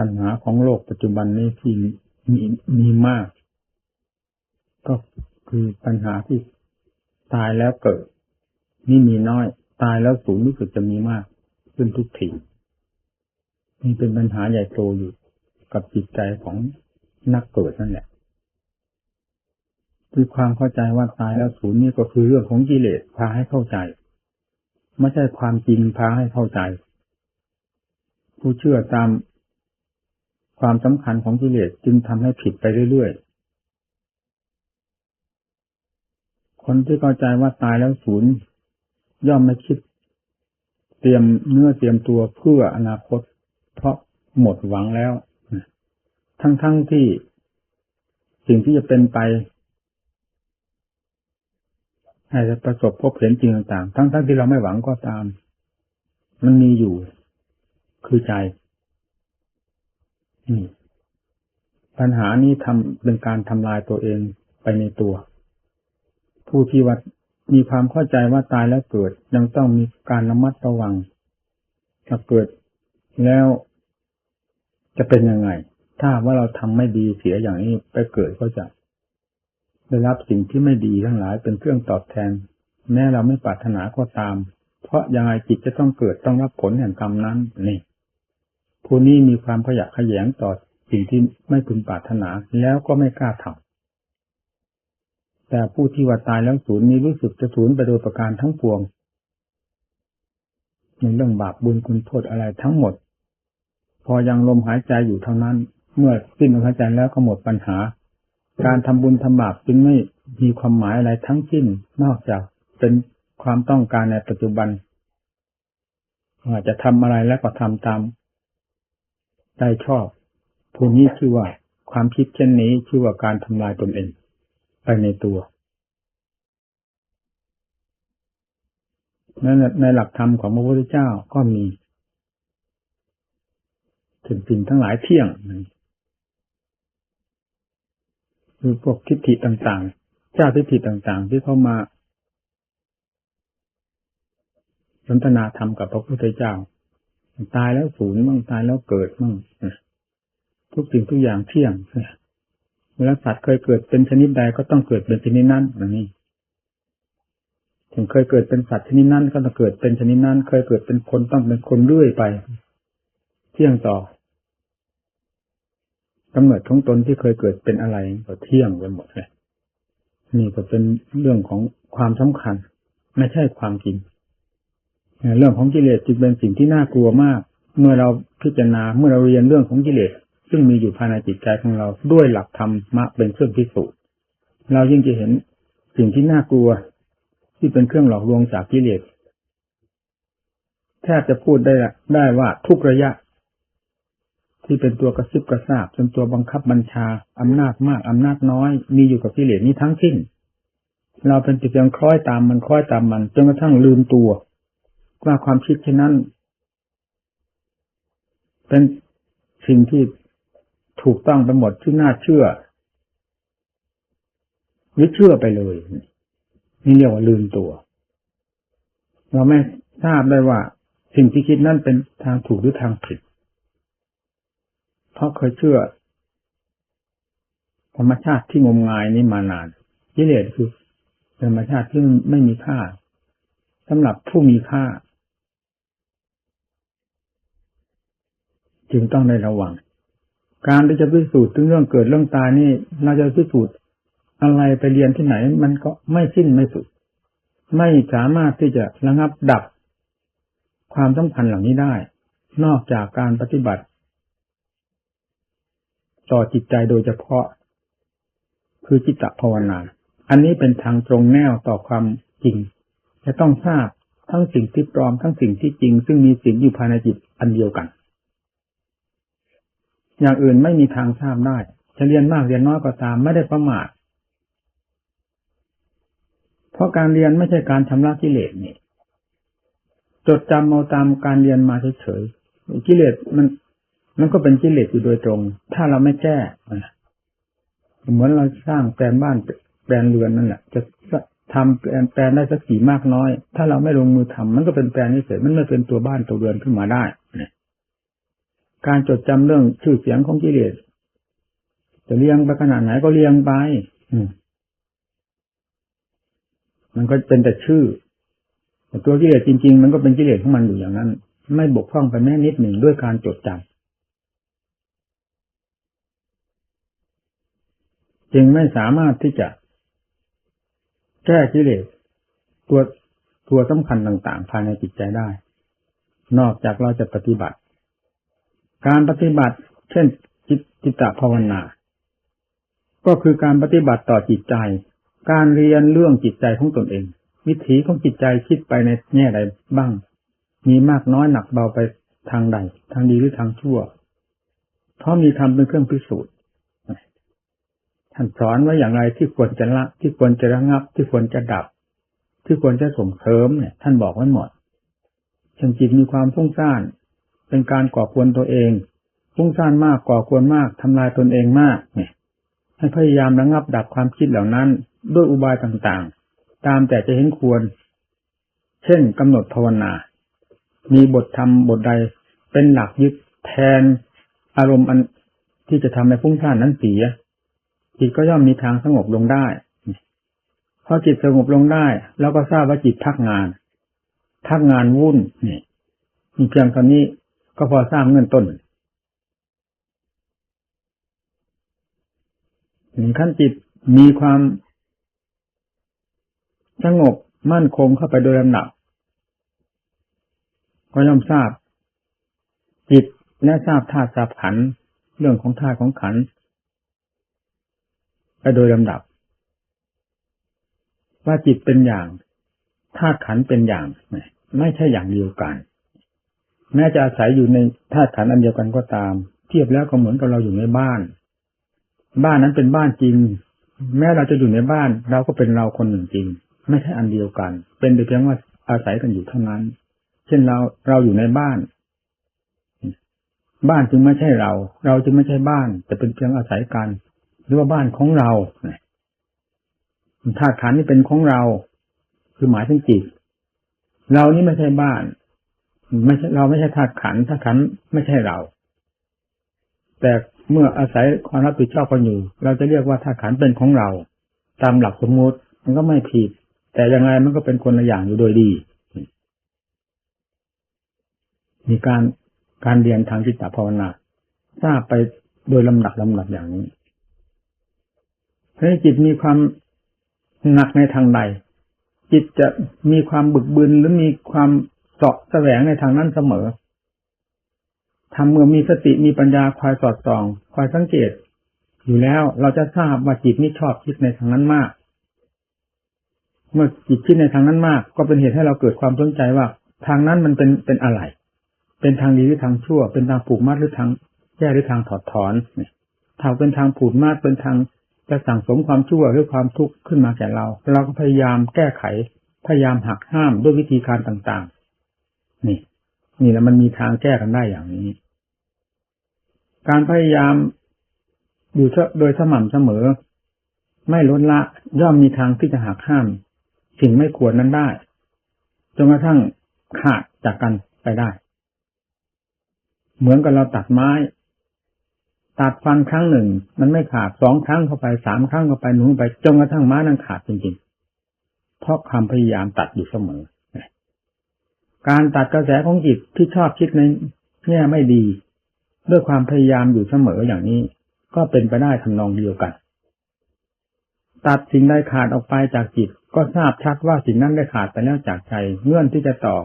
ปัญหาของโลกปัจจุบันนี้ที่มีมีมาก ก็คือปัญหาที่ตายแล้วเกิด นี่มีน้อย ตายแล้วสูญรู้สึกจะมีมาก ขึ้นทุกทีนี่เป็นปัญหาใหญ่โตอยู่กับจิตใจของนักเกิดนั่นแหละคือความเข้าใจว่าตายแล้วสูญนี่ก็คือเรื่องของกิเลสพาให้เข้าใจ ไม่ใช่ความจริงพาให้เข้าใจ ผู้เชื่อตาม ความสำคัญของกิเลสจึงทำให้ผิดไปเรื่อยๆ คนที่เข้าใจว่าตายแล้วศูนย์ย่อมไม่คิด เตรียมเนื้อเตรียมตัวเพื่ออนาคต เพราะหมดหวังแล้ว ทั้งๆทที่สิ่งที่จะเป็นไปให้ประสบพบเห็นจริงต่างๆ ทั้งๆทที่เราไม่หวังก็ตาม มันมีอยู่ คือใจ นี่ปัญหานี้ทำเป็นการทำลายตัวเองไปในตัว ผู้ที่ว่ามีความเข้าใจว่าตายแล้วเกิด ยังต้องมีการระมัดระวังถ้าเกิดแล้วจะเป็นยังไง ถ้าว่าเราทำไม่ดีเสียอย่างนี้ไปเกิดก็จะได้รับสิ่งที่ไม่ดีทั้งหลายเป็นเครื่องตอบแทน แม้เราไม่ปรารถนาก็ตาม เพราะยังไงจิตจะต้องเกิดต้องรับผลแห่งกรรมนั้นนี่ ผู้นี้มีความขยะขยงต่อสิ่งที่ไม่พึงปรารถนาแล้วก็ไม่กล้าทำแต่ผู้ที่ว่าตายแล้วศูนย์นี้รู้สึกจะศูนย์ไปโดยประการทั้งปวงในเรื่องบาปบุญคุณโทษอะไรทั้งหมด พอยังลมหายใจอยู่เท่านั้น เมื่อสิ้นลมหายใจแล้วก็หมดปัญหา การทำบุญทำบาปจึงไม่มีความหมายอะไรทั้งสิ้นนอกจากเป็นความต้องการในปัจจุบันอาจจะทำอะไรแล้วก็ทำตาม ได้ชอบผู้นี้ชื่อว่าความคิดเช่นนี้ชื่อว่าการทำลายตนเอง ไปในตัวนั้นในหลักธรรมของพระพุทธเจ้าก็มีถึงสิ่งทั้งหลายเที่ยงคือพวกทิฏฐิต่างๆ เจ้าทิฏฐิต่างๆ ที่เข้ามาสนทนาธรรมกับพระพุทธเจ้า ตายแล้วสูญมั่งตายแล้วเกิดมั่งทุกสิ่งทุกอย่างเที่ยงเวลาสัตว์เคยเกิดเป็นชนิดใดก็ต้องเกิดเป็นชนิดนั้นนี้ถึงเคยเกิดเป็นสัตว์ชนิดนั้นก็ต้องเกิดเป็นชนิดนั้น เคยเกิดเป็นคนต้องเป็นคนเรื่อยไป เที่ยงต่อกำเนิดของตนที่เคยเกิดเป็นอะไรก็เที่ยงไปหมดเลยนี่ก็เป็นเรื่องของความสำคัญ ไม่ใช่ความจริง เรื่องของกิเลสจึงเป็นสิ่งที่น่ากลัวมาก เมื่อเราพิจารณาเมื่อเราเรียนเรื่องของกิเลสซึ่งมีอยู่ภายในจิตใจของเราด้วยหลักธรรมมะเป็นเครื่องพิสูจน์เรายิ่งจะเห็นสิ่งที่น่ากลัว ที่เป็นเครื่องหลอกลวงจากกิเลสแทบจะพูดได้ได้ว่าทุกระยะ ที่เป็นตัวกระซิบกระซาบเป็นตัวบังคับบัญชาอำนาจมากอำนาจน้อย มีอยู่กับกิเลสนี้ทั้งสิ้น เราเป็นจิตยังคล้อยตามมันคล้อยตามมันจนกระทั่งลืมตัว ว่าความคิดเช่นนั้น เป็นสิ่งที่ถูกต้องไปหมดที่น่าเชื่อหรือเชื่อไปเลย นี่เรียกว่าลืมตัว เราไม่ทราบได้ว่า สิ่งที่คิดนั่นเป็นทางถูกหรือทางผิด เพราะเคยเชื่อ ธรรมชาติที่งมงายนี้มานานกิเลสคือธรรมชาติที่ไม่มีค่าสำหรับผู้มีค่า จึงต้องได้ระวัง การที่จะพิสูจน์ถึงเรื่องเกิดเรื่องตายนี่เราจะพิสูจน์อะไรไปเรียนที่ไหน มันก็ไม่สิ้นไม่สุด ไม่สามารถที่จะระงับดับ ความสำคัญเหล่านี้ได้ นอกจากการปฏิบัติ ต่อจิตใจโดยเฉพาะ คือจิตตภาวนา อันนี้เป็นทางตรงแนวต่อความจริง จะต้องทราบทั้งสิ่งที่ปลอมทั้งสิ่งที่จริง ซึ่งมีสิ่งอยู่ภายในจิตอันเดียวกัน อย่างอื่นไม่มีทางทราบได้ จะเรียนมากเรียนน้อยก็ตามไม่ได้ประมาทเพราะการเรียนไม่ใช่การชำระกิเลสนี่จดจำเอาตามการเรียนมาเฉยๆกิเลสมัน มันก็เป็นกิเลสอยู่โดยตรง ถ้าเราไม่แก้เหมือนเราสร้างแปลนบ้านแปลนเรือนนั่นแหละจะทำแปลนแปลนได้สักกี่มากน้อย ถ้าเราไม่ลงมือทำมันก็เป็นแปลนเฉยมันไม่เป็นตัวบ้านตัวเรือนขึ้นมาได้ การจดจำเรื่องชื่อเสียงของกิเลสจะเลี้ยงไปขนาดไหนก็เลี้ยงไปอืมมันก็เป็นแต่ชื่อแต่ตัวกิเลสจริง ๆ มันก็เป็นกิเลสของมันอยู่อย่างนั้น ไม่บกพร่องไปแม้นิดหนึ่งด้วยการจดจำจึงไม่สามารถที่จะ แก้กิเลสตัวตัวสำคัญต่าง ๆ ภายในจิตใจได้ นอกจากเราจะปฏิบัติ การปฏิบัติ เช่นจิตจิตตภาวนา ก็คือการปฏิบัติต่อจิตใจ การเรียนเรื่องจิตใจของตนเอง วิถีของจิตใจคิดไปในแง่ใดบ้าง มีมากน้อยหนักเบาไปทางใด ทางดีหรือทางชั่ว เพราะมีธรรมเป็นเครื่องพิสูจน์ท่านสอนว่าอย่างไรที่ควรจะละ ที่ควรจะระงับ ที่ควรจะดับ ที่ควรจะส่งเสริมเนี่ย ท่านบอกไว้หมดเช่นจิตมีความฟุ้งซ่าน เป็นการก่อควรตัวเองฟุ้งซ่านมากก่อควรมากทำลายตนเองมากเนี่ยให้พยายามระงับดับความคิดเหล่านั้น ด้วยอุบายต่างๆ ตามแต่จะเห็นควร เช่นกำหนดภาวนา มีบทธรรมบทใดเป็นหลักยึดแทนอารมณ์อันที่จะทำให้ฟุ้งซ่านนั้นเสียจิตก็ย่อมมีทางสงบลงได้พอจิตสงบลงได้ แล้วก็ทราบว่าจิตพักงาน พักงานวุ่นนี่มีเพียงตอนนี้ ก็พอทราบเงื่อนต้นถึงขั้นจิตมีความสงบมั่นคงเข้าไปโดยลำดับ ก็ย่อมทราบ จิตและทราบธาตุทราบขัน เรื่องของธาตุของขันไปโดยลำดับ ว่าจิตเป็นอย่างธาตุขันเป็นอย่าง ไม่ใช่อย่างเดียวกัน แม้จะอาศัยอยู่ในธาตุขันธ์อันเดียวกันก็ตาม เทียบแล้วก็เหมือนกับเราอยู่ในบ้าน บ้านนั้นเป็นบ้านจริง แม้เราจะอยู่ในบ้าน เราก็เป็นเราคนหนึ่งจริง ไม่ใช่อันเดียวกัน เป็นเพียงว่าอาศัยกันอยู่เท่านั้น เช่นเราเราอยู่ในบ้าน บ้านจึงไม่ใช่เรา เราจึงไม่ใช่บ้าน แต่เป็นเพียงอาศัยกัน หรือว่าบ้านของเราธาตุขันนี่เป็นของเรา คือหมายถึงจิตเรานี่ไม่ใช่บ้าน ไม่ใช่เราไม่ใช่ธาตุขันธาตุขันไม่ใช่เรา แต่เมื่ออาศัยความรับผิดชอบกันอยู่ เราจะเรียกว่าธาตุขันเป็นของเรา ตามหลักสมมติมันก็ไม่ผิด แต่ยังไงมันก็เป็นคนละอย่างอยู่โดยดี มีการการเรียนทางจิตตภาวนาทราบไปโดยลำดับลำดับอย่างนี้ถ้าจิตมีความหนักในทางใดจิตจะมีความบึกบึนหรือมีความ เสาะแสวงในทางนั้นเสมอทำเมื่อมีสติมีปัญญาคอยสอดส่อง คอยสังเกต อยู่แล้วเราจะทราบว่าจิตนี้ชอบคิดในทางนั้นมาก เมื่อจิตคิดในทางนั้นมาก ก็เป็นเหตุให้เราเกิดความสนใจว่า ทางนั้นมันเป็นเป็นอะไร เป็นทางดีหรือทางชั่ว เป็นทางผูกมัดหรือทางแก้หรือทางถอดถอนเนี่ยถ้าเป็นทางผูกมัดเป็นทางจะสั่งสมความชั่วหรือความทุกข์ขึ้นมาแก่เรา เราก็พยายามแก้ไข พยายามหักห้ามด้วยวิธีการต่างๆ นี่ นี่แล้วมันมีทางแก้กันได้อย่างนี้ การพยายามอยู่โดยสม่ำเสมอ ไม่ลดละย่อมมีทางที่จะหักห้าม สิ่งไม่ควรนั้นได้จนกระทั่งขาดจากกันไปได้ เหมือนกับเราตัดไม้ ตัดฟันครั้งหนึ่ง มันไม่ขาดสองครั้งเข้าไปสามครั้งเข้าไปหนุนไปจนกระทั่งม้านั้นขาดจริงๆเพราะความพยายามตัดอยู่เสมอ การตัดกระแสของจิตที่ชอบคิดในแง่ไม่ดี ด้วยความพยายามอยู่เสมออย่างนี้ ก็เป็นไปได้ทำนองเดียวกัน ตัดสิ่งใดขาดออกไปจากจิต ก็ทราบชัดว่าสิ่งนั้นได้ขาดไปแล้วจากใจเงื่อนที่จะต่อ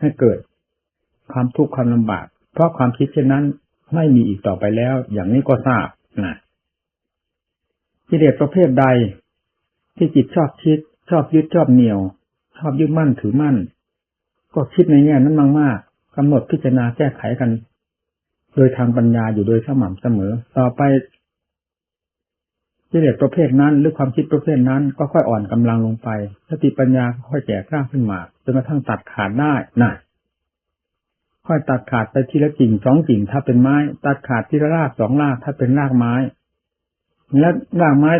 ให้เกิด ความทุกข์ความลำบาก เพราะความคิดเช่นนั้นไม่มีอีกต่อไปแล้ว อย่างนี้ก็ทราบนะกิเลสประเภทใด ที่จิตชอบคิด ชอบยึดชอบเหนี่ยว ชอบยึดมั่นถือมั่น ก็คิดในแง่นั้นมากๆกำหนดพิจารณาแก้ไขกัน โดยทางปัญญาอยู่โดยสม่ำเสมอ ต่อไปกิเลสประเภทนั้น หรือความคิดประเภทนั้น ก็ค่อยอ่อนกำลังลงไปสติปัญญาค่อยแก่กล้าขึ้นมาจนกระทั่งตัดขาดได้น่ะค่อยตัดขาดไปทีละกิ่งสองกิ่งถ้าเป็นไม้ ตัดขาดทีละรากสองรากถ้าเป็นรากไม้ และรากไม้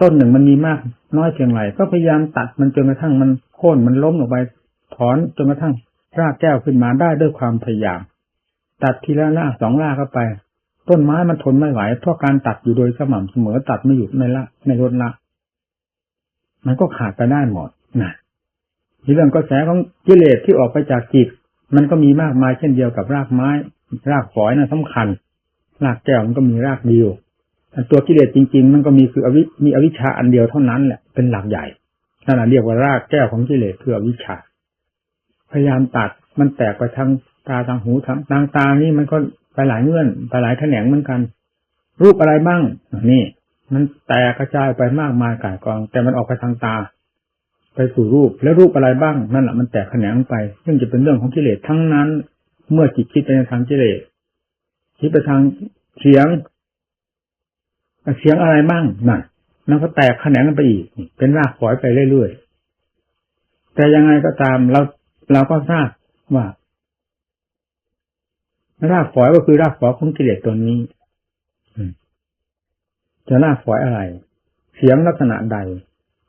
ต้นหนึ่งมันมีมาก น้อยเพียงไรก็พยายามตัดมันจนกระทั่งมันโค่นมันล้มลงไป ถอนจนกระทั่งรากแก้วขึ้นมาได้ด้วยความพยายาม ตัดทีละรากสองรากเข้าไป ต้นไม้มันทนไม่ไหว เพราะการตัดอยู่โดยสม่ำเสมอตัดไม่หยุดไม่ละไม่ลดละ มันก็ขาดไปได้หมดนะเรื่องกระแสของกิเลสที่ออกไปจากจิต มันก็มีมากมายเช่นเดียวกับรากไม้ รากฝอยนะ่ะสำคัญ รากแก้วมันก็มีรากเดียวแต่ตัวกิเลสจริง ๆ มันก็มีคืออวิมีอวิชชาอันเดียวเท่านั้นแหละเป็นหลักใหญ่นั่นแหละเรียกว่ารากแก้วของกิเลสคืออวิชชา พยายามตัดมันแตกไปทางตาทางหูทางทางตานี่มันก็ไปหลายเงื่อนไปหลายแขนงเหมือนกัน รูปอะไรบ้างนี่ มันแตกกระจายไปมากมายก่ายกอง แต่มันออกไปทางตา ไปสู่รูปแล้วรูปอะไรบ้างนั่นแหละมันแตกแขนงไป ซึ่งจะเป็นเรื่องของกิเลสทั้งนั้น เมื่อจิตคิดไปในทางกิเลสคิดไปทางเสียงเสียงอะไรบ้างนั่นมันก็แตกแขนงกันไปอีก เป็นรากฝอยไปเรื่อยๆแต่ยังไงก็ตามเรา เราก็ทราบว่ารากฝอยก็คือรากฝอยของกิเลสตัวนี้จะรากฝอยอะไร เสียงลักษณะใด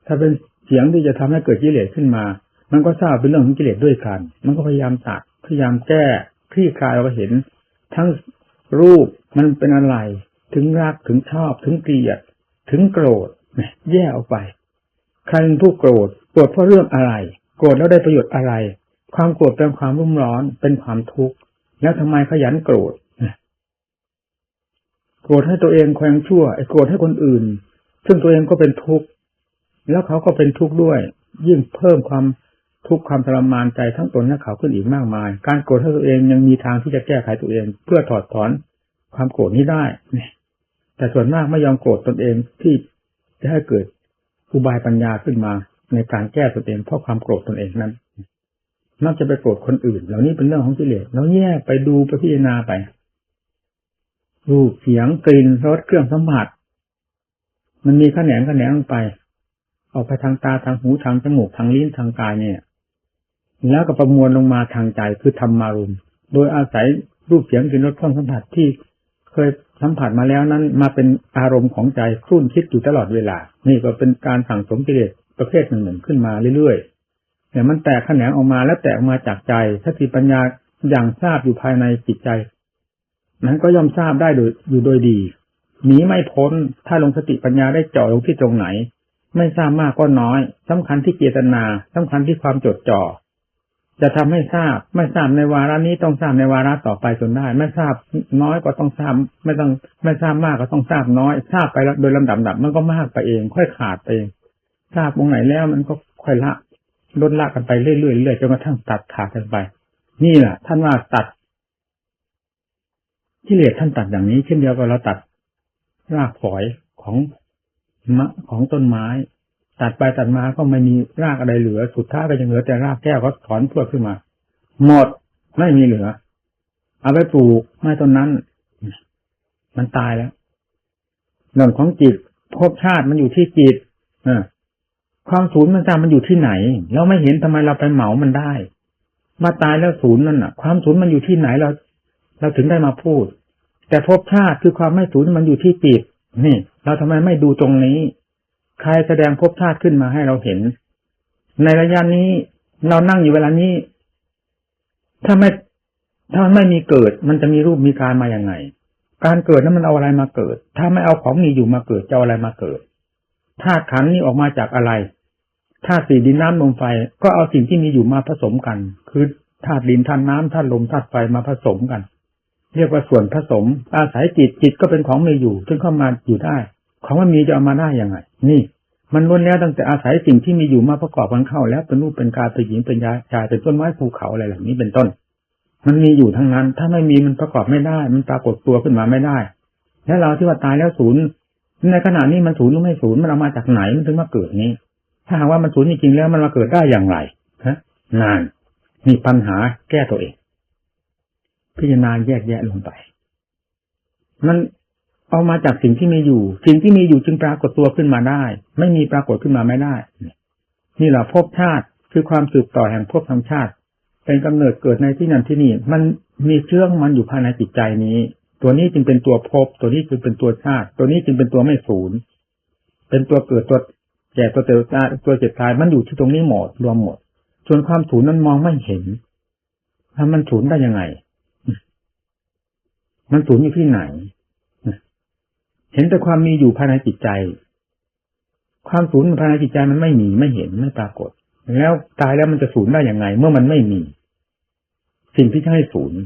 ถ้าเป็นเสียงที่จะทำให้เกิดกิเลสขึ้นมา มันก็ทราบเป็นเรื่องของกิเลสด้วยกัน มันก็พยายามตัดพยายามแก้คลี่คลายเราก็เห็น ทั้งรูปมันเป็นอะไร ถึงรักถึงชอบ ถึงเกลียด ถึงโกรธแยกออกไป ใครเป็นผู้โกรธโกรธเพราะเรื่องอะไร โกรธแล้วได้ประโยชน์อะไร ความโกรธเป็นความรุ่มร้อนเป็นความทุกข์แล้วทำไมขยันโกรธโกรธให้ตัวเองแขวงชั่วไอ้โกรธให้คนอื่น ซึ่งตัวเองก็เป็นทุกข์แล้วเขาก็เป็นทุกข์ด้วย ยิ่งเพิ่มความทุกข์ความทรมานใจทั้งตนและเขาขึ้นอีกมากมาย การโกรธให้ตัวเองยังมีทางที่จะแก้ไขตัวเอง เพื่อถอดถอนความโกรธนี้ได้เนี่ยแต่ส่วนมากไม่ยอมโกรธตนเองที่จะให้เกิดอุบายปัญญาขึ้นมาในการแก้ตนเองเพราะความโกรธตนเองนั้น นอกจะไปโกรธคนอื่น เหล่านี้เป็นเรื่องของกิเลสแล้วแยกไปดูไปพิจารณาไป รูปเสียงกลิ่นรสเครื่องสัมผัส มันมีขแขนงขแขนงลงไป ออกไปทางตาทางหูทางจมูกทางลิ้นทางกายเนี่ย แล้วก็ประมวลลงมาทางใจคือธรรมารุม โดยอาศัยรูปเสียงกลิ่นรสเครื่องสัมผัสที่เคยสัมผัสมาแล้วนั้น มาเป็นอารมณ์ของใจครุ่นคิดอยู่ตลอดเวลา นี่ก็เป็นการสั่งสมกิเลสประเภทหนึ่งๆขึ้นมาเรื่อยๆ แต่มันแตกแขนงออกมาแล้วแตกออกมาจากใจถ้าติปัญญาอย่างทราบอยู่ภายในจิตใจ นั้นก็ย่อมทราบได้โดยอยู่โดยดีหนีไม่พ้นถ้าลงสติปัญญาได้เจาะลงที่ตรงไหน ไม่ทราบมากก็น้อยสำคัญที่เจตนาสำคัญที่ความจดจ่อจะทำให้ทราบไม่ทราบในวาระนี้ต้องทราบในวาระต่อไปจนได้ ไม่ทราบน้อยก็ต้องทราบ ไม่ต้องไม่ทราบมากก็ต้องทราบน้อย ทราบไปโดยลำดับดับมันก็มากไปเอง ค่อยขาดไปเอง ทราบตรงไหนแล้วมันก็ค่อยละ ลดละกันไปเรื่อยๆเรื่อยๆจนกระทั่งตัดขาดกันไป นี่แหละท่านว่าตัดกิเลสท่านตัดอย่างนี้ เช่นเดียวกับเราตัดรากฝอยของมะของต้นไม้ ตัดไปตัดมาก็ไม่มีรากอะไรเหลือ สุดท้ายก็ยังเหลือแต่รากแก้วก็ถอนพื่อขึ้นมา หมดไม่มีเหลือ เอาไปปลูกไม้ต้นนั้น มันตายแล้วเรื่องของจิตภพชาติมันอยู่ที่จิตอ ความศูนย์มันจำมันอยู่ที่ไหน เราไม่เห็นทำไมเราไปเหมามันได้ มาตายแล้วศูนย์นั่นอะ ความศูนย์มันอยู่ที่ไหนเรา เราถึงได้มาพูด แต่ภพชาติคือความไม่ศูนย์มันอยู่ที่จิตนี่ เราทำไมไม่ดูตรงนี้ ใครแสดงภพชาติขึ้นมาให้เราเห็น ในระยะนี้เรานั่งอยู่เวลานี้ ถ้าไม่ถ้าไม่มีเกิด มันจะมีรูปมีการมาอย่างไง การเกิดนั้นมันเอาอะไรมาเกิด ถ้าไม่เอาของมีอยู่มาเกิดจะเอาอะไรมาเกิด ธาตุขันนี้ออกมาจากอะไรธาตุสี่ดินน้ำลมไฟ ก็เอาสิ่งที่มีอยู่มาผสมกัน คือธาตุดินธาตุน้ำธาตุลมธาตุไฟมาผสมกัน เรียกว่าส่วนผสม อาศัยจิตจิตก็เป็นของมีอยู่ซึ่งเข้ามาอยู่ได้ ของมันมีจะเอามาได้ยังไง นี่ มันล้วนแล้วตั้งแต่อาศัยสิ่งที่มีอยู่มาประกอบกันเข้า แล้วเป็นรูปเป็นกายเป็นหญิงเป็นยาชายเป็นต้นไม้ภูเขาอะไรเหล่านี้เป็นต้น มันมีอยู่ทั้งนั้น ถ้าไม่มีมันประกอบไม่ได้ มันปรากฏตัวขึ้นมาไม่ได้ แล้วเราที่ว่าตายแล้วศูนย์ ในขณะนี้มันศูนย์หรือไม่ศูนย์มันเอามาจากไหนมันถึงมาเกิดนี้ ถ้าหากว่ามันศูนย์จริงๆแล้วมันมาเกิดได้อย่างไรฮะนานมีปัญหาแก้ตัวเอง พิจารณาแยกแยะลงไป มันเอามาจากสิ่งที่มีอยู่ สิ่งที่มีอยู่จึงปรากฏตัวขึ้นมาได้ ไม่มีปรากฏขึ้นมาไม่ได้ นี่แหละภพชาติคือความสืบต่อแห่งภพธรรมชาติ เป็นกำเนิดเกิดในที่นั่นที่นี่ มันมีเชื่องมันอยู่ภายในจิตใจนี้ ตัวนี้จึงเป็นตัวภพตัวนี้จึงเป็นตัวชาติ ตัวนี้จึงเป็นตัวไม่ศูนย์เป็นตัวเกิดตัวแก่ตัวเติบโตตัวเจ็บตายมันอยู่ที่ตรงนี้หมดรวมหมด ส่วนความศูนย์นั้นมองไม่เห็นถ้ามันศูนย์ได้ยังไง มันศูนย์อยู่ที่ไหนเห็นแต่ความมีอยู่ภายในจิตใจ ความศูนย์ภายในจิตใจมันไม่มีไม่เห็นไม่ปรากฏ แล้วตายแล้วมันจะศูนย์ได้ย่างไง เมื่อมันไม่มี สิ่งที่จะให้ศูนย์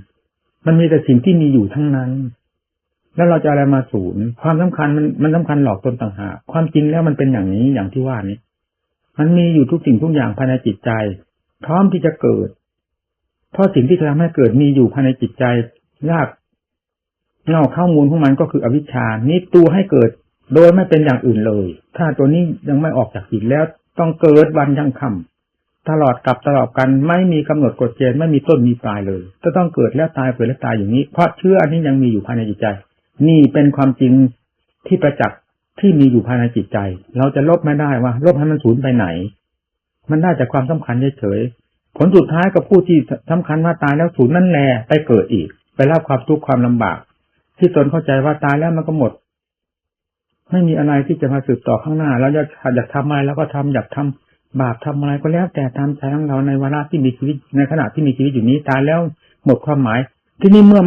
มันมีแต่สิ่งที่มีอยู่ทั้งนั้น แล้วเราจะอะไรมาศูนย์ความสำคัญมันมันสำคัญหลอกตนต่างหากความจริงแล้วมันเป็นอย่างนี้อย่างที่ว่านี้ มันมีอยู่ทุกสิ่งทุกอย่างภายในจิตใจ พร้อมที่จะเกิด เพราะสิ่งที่จะทำให้เกิดมีอยู่ภายในจิตใจยากเงาข้ามูลของมันก็คืออวิชชานี่ตัวให้เกิด โดยไม่เป็นอย่างอื่นเลย ถ้าตัวนี้ยังไม่ออกจากจิตแล้วต้องเกิดวันยังคำ ตลอดกับตลอดกันไม่มีกำหนดกฎเกณฑ์ไม่มีต้นมีปลายเลยจะต้องเกิดแล้วตายเกิดแล้วตายอย่างนี้ เพราะเชื่ออันนี้ยังมีอยู่ภายในจิตใจ นี่เป็นความจริงที่ประจักษ์ที่มีอยู่ภายในจิตใจ เราจะลบไม่ได้ว่าลบให้มันสูญไปไหน มันได้จากความสำคัญเฉยๆผลสุดท้ายก็ผู้ที่สำคัญว่าตายแล้วสูญนั่นแหละไปเกิดอีก ไปรับความทุกข์ความลำบาก ที่ตนเข้าใจว่าตายแล้วมันก็หมดไม่มีอะไรที่จะมาสืบต่อข้างหน้า แล้วอยากอยากทำอะไรแล้วก็ทำอยากทำ บาปทำอะไรก็แล้วแต่ตามใจของเราในเวลาที่มีชีวิตในขณะที่มีชีวิตอยู่นี้ตายแล้วหมดความหมาย ที่นี่เมื่อมัน